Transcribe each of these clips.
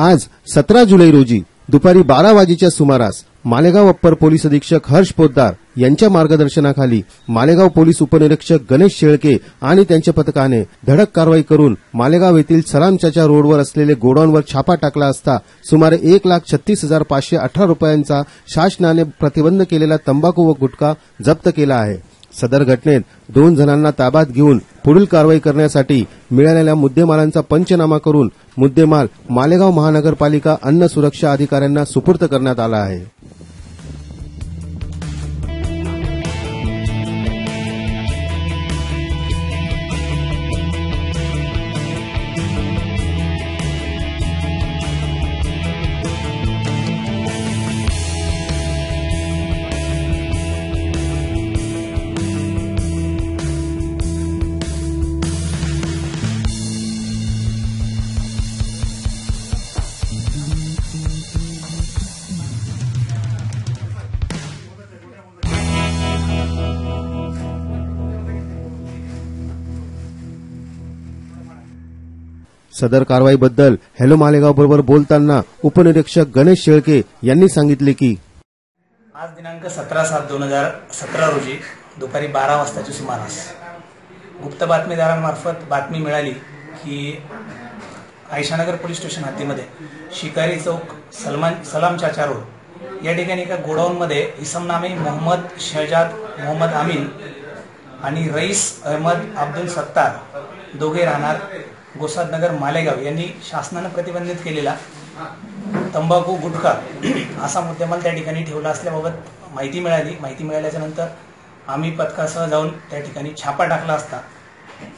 आज सतरा जुलै रोजी दुपारी बारा वाजेच्या सुमारास मालेगाव अप्पर पोलीस अधीक्षक हर्ष पोद्दार यांच्या मार्गदर्शनाखाली मालेगाव पोलीस उपनिरीक्षक गणेश शेळके आणि त्यांच्या पथकाने धडक कारवाई करून मालेगाव येथील सलामच्याच्या रोडवर असलेले गोडाऊनवर छापा टाकला असता सुमारे एक लाख छत्तीस हजार पाचशे अठरा रुपयांचा शासनाने प्रतिबंध केलेला तंबाखू व गुटखा जप्त केला आहे. सदर घटनेत दोन जणांना ताब्यात घेऊन पुढील कारवाई करण्यासाठी मिळालेल्या मुद्देमालांचा पंचनामा करून मुद्देमाल मालेगाव महानगरपालिका अन्न सुरक्षा अधिकाऱ्यांना सुपूर्द करण्यात आला आहे. सदर कारवाईबद्दल हॅलो मालेगाव बरोबर बोलताना उपनिरीक्षक गणेश शेळके यांनी सांगितले की आज दिनांक सतरा सात दोन हजार सतरा रोजी दुपारी बारा वाजताच्या सुमारास गुप्त बातमीदारांमार्फत बातमी मिळाली की आयशानगर पोलीस स्टेशन हद्दीमध्ये शिकारी चौक सलमान सलाम चाचा रोड या ठिकाणी एका गोडाऊनमध्ये इसमनामे मोहम्मद शहजाद मोहम्मद आमीन आणि रईस अहमद अब्दुल सत्तार दोघे राहणार गोसादनगर मालेगाव यांनी शासनानं प्रतिबंधित केलेला तंबाखू गुटखा असा मुद्देमाल त्या ठिकाणी ठेवला असल्याबाबत माहिती मिळाली. माहिती मिळाल्याच्या नंतर आम्ही पथकासह जाऊन त्या ठिकाणी छापा टाकला असता.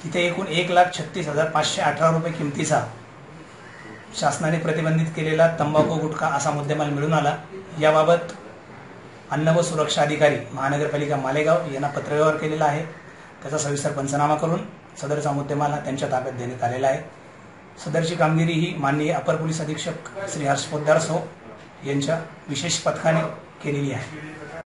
तिथे एकूण एक लाख छत्तीस हजार पाचशे अठरा रुपये किमतीचा शासनाने प्रतिबंधित केलेला तंबाखू गुटखा असा मुद्देमाल मिळून आला. याबाबत अन्न व सुरक्षा अधिकारी महानगरपालिका मालेगाव यांना पत्रव्यवहार केलेला आहे. त्याचा सविस्तर पंचनामा करून सदरचा मुद्देमाल त्यांच्या ताब्यात देण्यात आलेला आहे. सदरची कामगिरी ही माननीय अपर पोलीस अधीक्षक श्री हर्ष पोद्दार सो यांच्या विशेष पथकाने केलेली आहे.